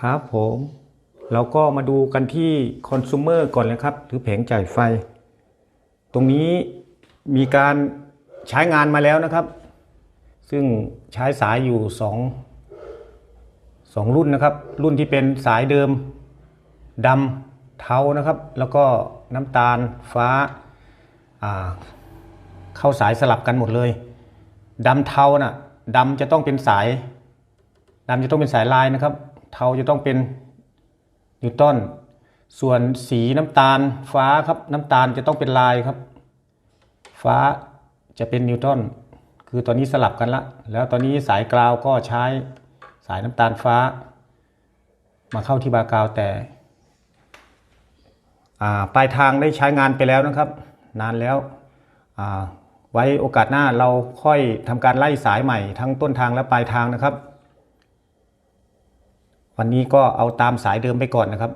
ครับผมเราก็มาดูกันที่คอน sumer ก่อนเลยครับ หรือแผงจ่ายไฟ ตรงนี้มีการใช้งานมาแล้วนะครับ ซึ่งใช้สายอยู่สองสองรุ่นนะครับ รุ่นที่เป็นสายเดิมดำเทานะครับ แล้วก็น้ำตาลฟ้าาเข้าสายสลับกันหมดเลยดำเทาน่ะดำจะต้องเป็นสายดำจะต้องเป็นสายลายนะครับ เทาจะต้องเป็นนิวตันส่วนสีน้ำตาลฟ้าครับน้ำตาลจะต้องเป็นลายครับ ฟ้าจะเป็นนิวตันคือตอนนี้สลับกันละ แล้วตอนนี้สายกราวก็ใช้สายน้ำตาลฟ้า มาเข้าที่บากาวแต่ปลายทางได้ใช้งานไปแล้วนะครับ นานแล้วไว้โอกาสหน้าเราค่อยทำการไล่สายใหม่ทั้งต้นทางและปลายทางนะครับ วันนี้ก็เอาตามสายเดิมไปก่อนนะครับ